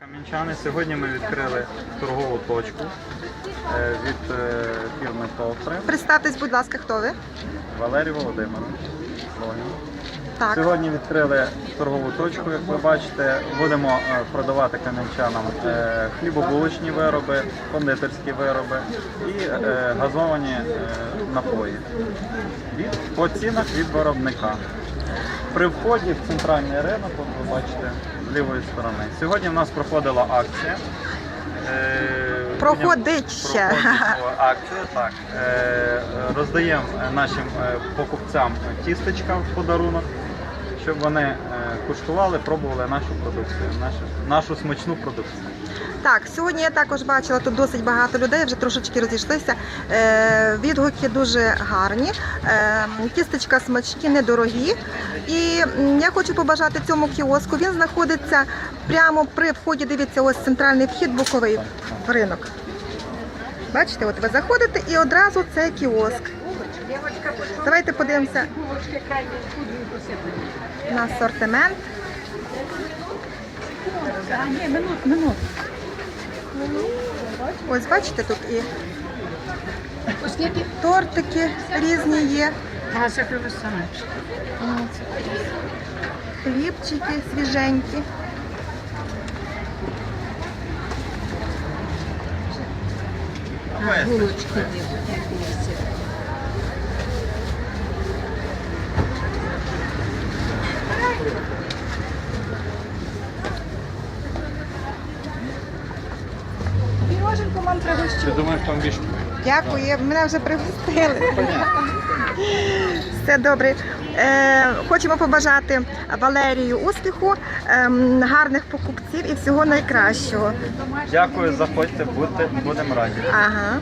Кам'янчани, сьогодні ми відкрили торгову точку е, від е, фірми Толфри Представтесь, будь ласка, хто ви? Валерій Володимирович. Так. Сьогодні відкрили торгову точку, як ви бачите. Будемо е, продавати кам'янчанам хлібобулочні вироби, кондитерські вироби і газовані напої. По цінах від виробника. При вході в центральний ринок, от ви бачите, з лівої сторони. Сьогодні в нас проходила акція. Е, Проходить ще. Проходить акція, так. Е, Роздаємо нашим е, покупцям тістечка в подарунок, щоб вони е, куштували, пробували нашу продукцію, нашу, нашу смачну продукцію. Так, сьогодні я також бачила тут досить багато людей, вже трошечки розійшлися. Е, відгуки дуже гарні, е, тістечка смачні, недорогі. І я хочу побажати цьому кіоску. Він знаходиться прямо при вході. Дивіться, ось центральний вхід боковий в ринок. Бачите, от ви заходите і одразу це кіоск. Давайте подивимося на асортимент. Ні, минут, минут. Ось бачите, тут і тортики різні є, А, це саме. хлібчики свіженькі. Булочки. Вам пригощу. Я думаю, там більше. Дякую, мене вже пригостили. Все добре. Е, хочемо побажати Валерію успіху, ем, гарних покупців і всього найкращого. Дякую, заходьте, будьте, будемо раді. Ага.